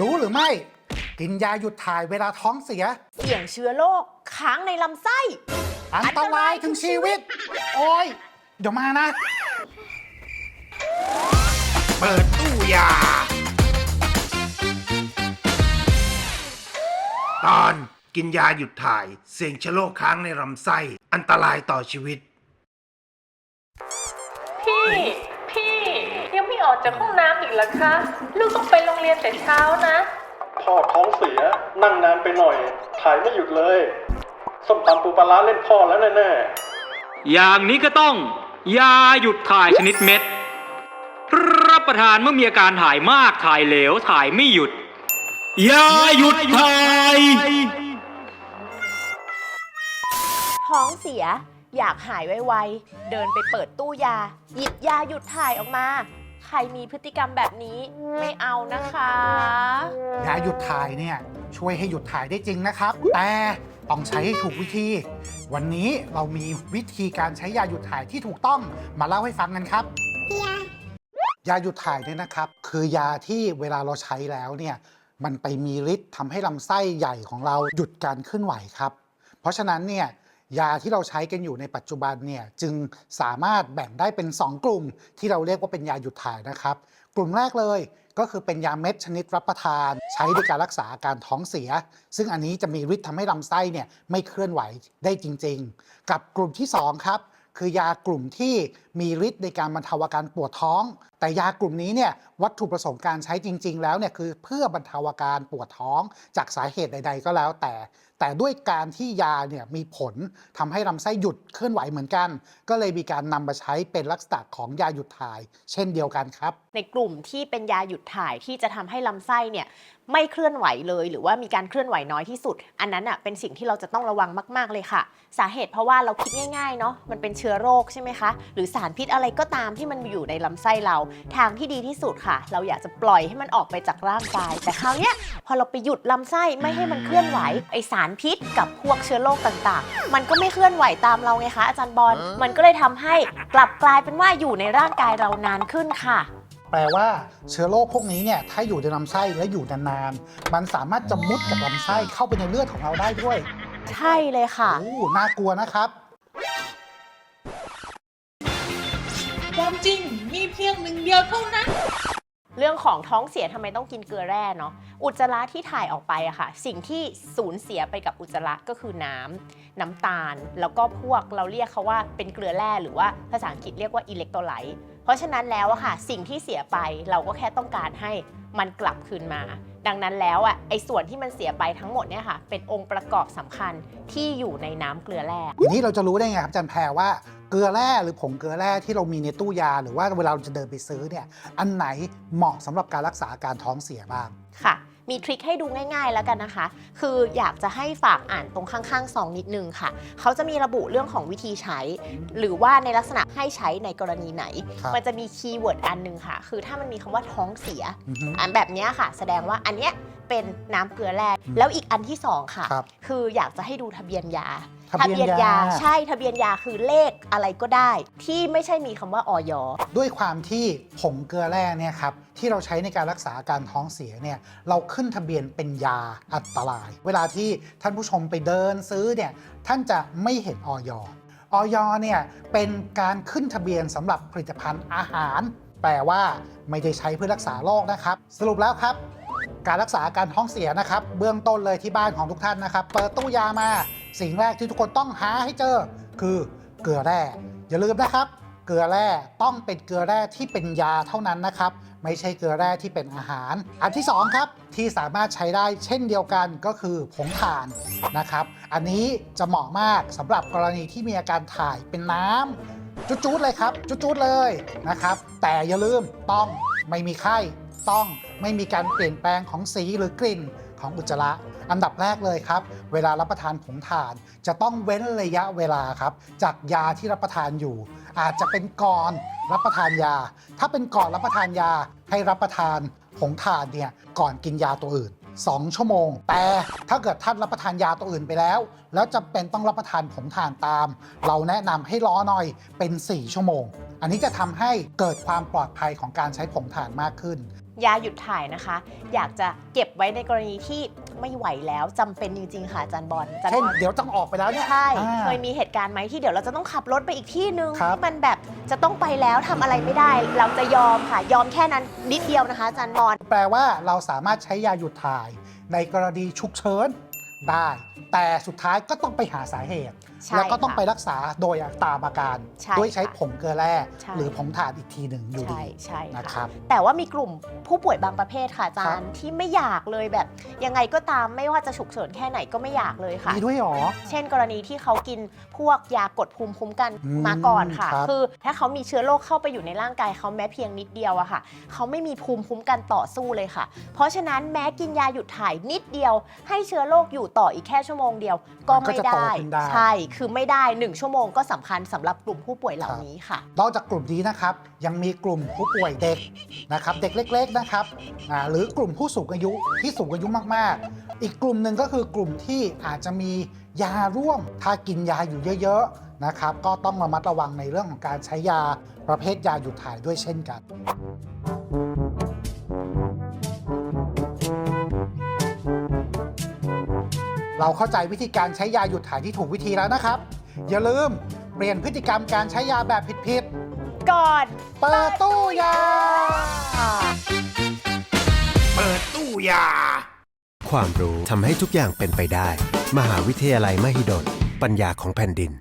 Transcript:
รู้หรือไม่ กินยาหยุดถ่ายเวลาท้องเสีย เสี่ยงเชื้อโรคค้างในลำไส้ อันตรายถึงชีวิต โอ้ย เดี๋ยวมานะ เปิดตู้ยา ตอนกินยาหยุดถ่าย เสี่ยงเชื้อโรคค้างในลำไส้ อันตรายต่อชีวิต พี่พี่ ยังไม่ออกจากห้องน้ำอีกเหรอคะ ลูกต้องไปโรงเรียนแต่เช้านะ พ่อท้องเสียนั่งนานไปหน่อย ถ่ายไม่หยุดเลยส้มตำปูปลาร้าเล่นพ่อแล้วแน่อย่างนี้ก็ต้องยาหยุดถ่ายชนิดเม็ด รับประทานเมื่อมีอาการถ่ายมากถ่ายเหลวถ่ายไม่หยุดยาหยุดถ่าย ท้องเสีย อยากหายไวๆ เดินไปเปิดตู้ยา หยิบยาหยุดถ่ายออกมา ใครมีพฤติกรรมแบบนี้ไม่เอานะคะ ยาหยุดถ่ายเนี่ยช่วยให้หยุดถ่ายได้จริงนะครับ แต่ต้องใช้ให้ถูกวิธี วันนี้เรามีวิธีการใช้ยาหยุดถ่ายที่ถูกต้องมาเล่าให้ฟังกันครับ ยาหยุดถ่ายเนี่ยนะครับ คือยาที่เวลาเราใช้แล้วเนี่ยมันไปมีฤทธิ์ทำให้ลำไส้ใหญ่ของเราหยุดการเคลื่อนไหวครับ เพราะฉะนั้นเนี่ย ยาที่เราใช้กันอยู่ในปัจจุบันเนี่ยจึงสามารถแบ่งได้เป็น 2 กลุ่ม ที่เราเรียกว่าเป็นยาหยุดถ่ายนะครับ กลุ่มแรกเลยก็คือเป็นยาเม็ดชนิดรับประทาน ใช้ในการรักษาอาการท้องเสีย ซึ่งอันนี้จะมีฤทธิ์ทำให้ลำไส้เนี่ยไม่เคลื่อนไหวได้จริง ๆ กับกลุ่มที่สองครับ คือยากลุ่มที่ มีฤทธิ์ในการบรรเทาอาการปวดท้อง แต่ยากลุ่มนี้เนี่ยวัตถุประสงค์การใช้จริง ๆ แล้วเนี่ยคือเพื่อบรรเทาอาการปวดท้องจากสาเหตุใด ๆ ก็แล้วแต่ แต่ด้วยการที่ยาเนี่ยมีผลทำให้ลำไส้หยุดเคลื่อนไหวเหมือนกัน ก็เลยมีการนำมาใช้เป็นลักษณะของยาหยุดถ่าย เช่นเดียวกันครับ ในกลุ่มที่เป็นยาหยุดถ่ายที่จะทำให้ลำไส้เนี่ยไม่เคลื่อนไหวเลย หรือว่ามีการเคลื่อนไหวน้อยที่สุด อันนั้นอะเป็นสิ่งที่เราจะต้องระวังมาก ๆเลยค่ะ สาเหตุเพราะว่าเราคิดง่ายๆเนาะมันเป็นเชื้อโรคใช่ไหมคะหรือสารพิษอะไรก็ตามที่มันอยู่ในลำไส้เรา ทางที่ดีที่สุดค่ะ เราอยากจะปล่อยให้มันออกไปจากร่างกาย แต่คราวเนี้ยพอเราไปหยุดลำไส้ไม่ให้มันเคลื่อนไหวไอสารพิษกับพวกเชื้อโรคต่างๆ มันก็ไม่เคลื่อนไหวตามเราไงคะอาจารย์บอลมันก็เลยทำให้กลับกลายเป็นว่าอยู่ในร่างกายเรานานขึ้นค่ะ แปลว่าเชื้อโรคพวกนี้เนี่ยถ้าอยู่ในลำไส้และอยู่นานๆ มันสามารถจะมุดกับลำไส้เข้าไปในเลือดของเราได้ด้วยใช่เลยค่ะ โอ้น่ากลัวนะครับ ความจริงมีเพียงหนึ่งเดียวเท่านั้น เรื่องของท้องเสียทำไมต้องกินเกลือแร่เนาะอุจจาระที่ถ่ายออกไปอะค่ะ สิ่งที่สูญเสียไปกับอุจจาระก็คือน้ำน้ำตาล แล้วก็พวกเราเรียกเขาว่าเป็นเกลือแร่หรือว่าภาษาอังกฤษเรียกว่าอิเล็กโทรไลต์ เพราะฉะนั้นแล้วอะค่ะสิ่งที่เสียไปเราก็แค่ต้องการให้มันกลับคืนมา ดังนั้นแล้วอะไอ้ส่วนที่มันเสียไปทั้งหมดเนี่ยค่ะเป็นองค์ประกอบสำคัญที่อยู่ในน้ำเกลือแร่อย่างนี้เราจะรู้ได้ไงครับอาจันแพรว่าเกลือแร่หรือผงเกลือแร่ที่เรามีในตู้ยา หรือว่าเวลาเราจะเดินไปซื้อเนี่ยอันไหนเหมาะสำหรับการรักษาอาการท้องเสียบ้างค่ะ มีทริคให้ดูง่ายๆแล้วกันนะคะ คืออยากจะให้ฝากอ่านตรงข้างๆซองนิดนึงค่ะ เขาจะมีระบุเรื่องของวิธีใช้ หรือว่าในลักษณะให้ใช้ในกรณีไหน ครับ มันจะมีคีย์เวิร์ดอันหนึงค่ะ คือถ้ามันมีคำว่าท้องเสีย อือฮึ อันแบบเนี้ยค่ะ แสดงว่าอันเนี้ยเป็นน้ำเกลือแร่อืมแล้วอีกอันที่สองค่ะ ครับ คืออยากจะให้ดูทะเบียนยา ทะเบียนยา ใช่ทะเบียนยาคือเลขอะไรก็ได้ ที่ไม่ใช่มีคำว่าออยด้วยความที่ผงเกลือแร่เนี่ยครับที่เราใช้ในการรักษาอาการท้องเสียเนี่ยเราขึ้นทะเบียนเป็นยาอันตราย เวลาที่ท่านผู้ชมไปเดินซื้อเนี่ยท่านจะไม่เห็นออยออยเนี่ยเป็นการขึ้นทะเบียนสำหรับผลิตภัณฑ์อาหาร แปลว่าไม่ได้ใช้เพื่อรักษาโรคนะครับ สรุปแล้วครับ การรักษาอาการท้องเสียนะครับ เบื้องต้นเลยที่บ้านของทุกท่านนะครับ เปิดตู้ยามา สิ่งแรกที่ทุกคนต้องหาให้เจอ คือเกลือแร่ อย่าลืมนะครับ เกลือแร่ต้องเป็นเกลือแร่ที่เป็นยาเท่านั้นนะครับ ไม่ใช่เกลือแร่ที่เป็นอาหาร อันที่สองครับที่สามารถใช้ได้เช่นเดียวกันก็คือผงถ่านนะครับ อันนี้จะเหมาะมากสำหรับกรณีที่มีอาการถ่ายเป็นน้ำจุดๆเลยครับ จุดๆเลยนะครับ แต่อย่าลืมต้องไม่มีไข้ต้องไม่มีการเปลี่ยนแปลงของสีหรือกลิ่นของอุจจาระ อันดับแรกเลยครับ เวลารับประทานผงถ่าน จะต้องเว้นระยะเวลาครับ จากยาที่รับประทานอยู่ อาจจะเป็นก่อนรับประทานยา ถ้าเป็นก่อนรับประทานยาให้รับประทานผงถ่านเนี่ยก่อนกินยาตัวอื่น 2 ชั่วโมง แต่ถ้าเกิดท่านรับประทานยาตัวอื่นไปแล้ว แล้วจำเป็นต้องรับประทานผงถ่านตาม เราแนะนำให้รอหน่อยเป็น 4 ชั่วโมง อันนี้จะทำให้เกิดความปลอดภัยของการใช้ผงถ่านมากขึ้น ยาหยุดถ่ายนะคะ อยากจะเก็บไว้ในกรณีที่ไม่ไหวแล้วจำเป็นจริง ๆ ค่ะอาจารย์บอลอาจารย์เช่นบอลเดี๋ยวต้องออกไปแล้วเนี่ยใช่อ่าเคยมีเหตุการณ์ไหมที่เดี๋ยวเราจะต้องขับรถไปอีกที่นึงครับที่มันแบบจะต้องไปแล้วทำอะไรไม่ได้ เราจะยอมค่ะ ยอมแค่นั้นนิดเดียวนะคะอาจารย์บอลแปลว่าเราสามารถใช้ยาหยุดถ่ายในกรณีฉุกเฉิน ได้ แต่สุดท้ายก็ต้องไปหาสาเหตุ ใช่แล้วก็ต้องค่ะไปรักษาโดยตามอาการใช่ด้วยใช้ค่ะผงเกลือแร่ใช่ หรือผงถ่านอีกทีหนึ่งอยู่ดีใช่ใช่นะคค่ะรับ แต่ว่ามีกลุ่มผู้ป่วยบางประเภทค่ะอาจารครัย์บที่ไม่อยากเลยแบบ ยังไงก็ตามไม่ว่าจะฉุกเฉินแค่ไหนก็ไม่อยากเลยค่ะ มีด้วยเหรอ เช่น กรณีที่เขากินพวกยากดภูมิคุ้มกันอืมมาก่อนค่ะ ครับ คือถ้าเขามีเชื้อโรคเข้าไปอยู่ในร่างกายเขาแม้เพียงนิดเดียวอะค่ะ เขาไม่มีภูมิคุ้มกันต่อสู้เลยค่ะ เพราะฉะนั้นแม้กินยาหยุดถ่ายนิดเดียว ให้เชื้อโรคอยู่ต่ออีกแค่ชั่วโมงเดียว ก็มันก็ไม่จะโตได้ ขึ้นได้ ใช่ คือไม่ได้ 1 ชั่วโมงก็สำคัญสำหรับกลุ่มผู้ป่วยเหล่านี้ค่ะ นอกจากกลุ่มนี้นะครับ ยังมีกลุ่มผู้ป่วยเด็กนะครับ เด็กเล็ก ๆนะครับอ่าหรือกลุ่มผู้สูงอายุที่สูงอายุมากๆ อีกกลุ่มหนึ่งก็คือกลุ่มที่อาจจะมียาร่วม ถ้ากินยาอยู่เยอะๆนะครับ ก็ต้องระมัดระวังในเรื่องของการใช้ยาประเภทยาหยุดถ่ายด้วยเช่นกัน เราเข้าใจวิธีการใช้ยาหยุดถ่ายที่ถูกวิธีแล้วนะครับ อย่าลืมเปลี่ยนพฤติกรรมการใช้ยาแบบผิดก่อนๆเปิดตู้ยา เปิดตู้ยา ความรู้ทำให้ทุกอย่างเป็นไปได้ มหาวิทยาลัยมหิดล ปัญญาของแผ่นดิน